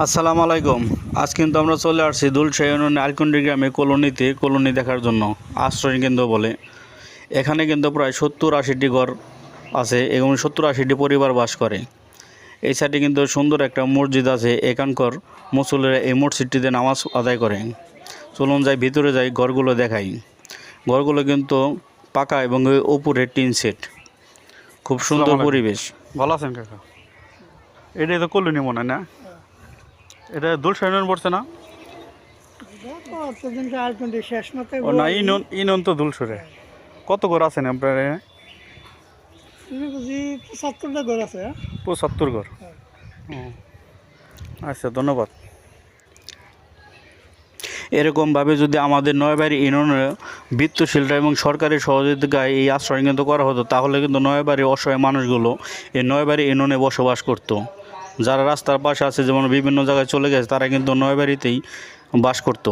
আসসালামু আলাইকুম। আজ কিন্তু আমরা চলে আসছি দুলশা ইউনিয়ন আলকুন্ডি গ্রামে কলোনিতে কলোনি দেখার জন্য আশ্রয় কেন্দ্র বলে। এখানে কিন্তু প্রায় সত্তর আশিটি ঘর আছে এবং সত্তর আশিটি পরিবার বাস করে। এই সাইডে কিন্তু সুন্দর একটা মসজিদ আছে এখানকার মুসল্লিরা এই মসজিদটিতে নামাজ আদায় করে চলুন যাই ভিতরে যাই ঘরগুলো দেখাই। ঘরগুলো কিন্তু পাকা এবং ওই উপরে টিন সেট। খুব সুন্দর পরিবেশ। ভালো আছেন কাকা? এটাই তো কলোনি মনে হয় না? এটা দুলশা ইউনিয়ন পড়ছে না? কিন্তু ও না ইউনিয়ন ইউনিয়ন তো কত ঘর আছেন আপনার পঁচাত্তরটা ঘর আছে হ্যাঁ? পঁচাত্তর ঘর। আচ্ছা ধন্যবাদ। এরকমভাবে যদি আমাদের নয়বাড়ি ইউনিয়নে বৃত্তশীলরা এবং সরকারি সহযোগিতায় এই আশ্রয় কেন্দ্র করা হতো তাহলে কিন্তু নয়বাড়ি অসহায় মানুষগুলো এই নয়বাড়ি ইউনিয়নে বসবাস করত। যারা রাস্তার পাশে আছে যেমন বিভিন্ন জায়গায় চলে গেছে তারা কিন্তু নয়বাড়িতেই বাস করতো।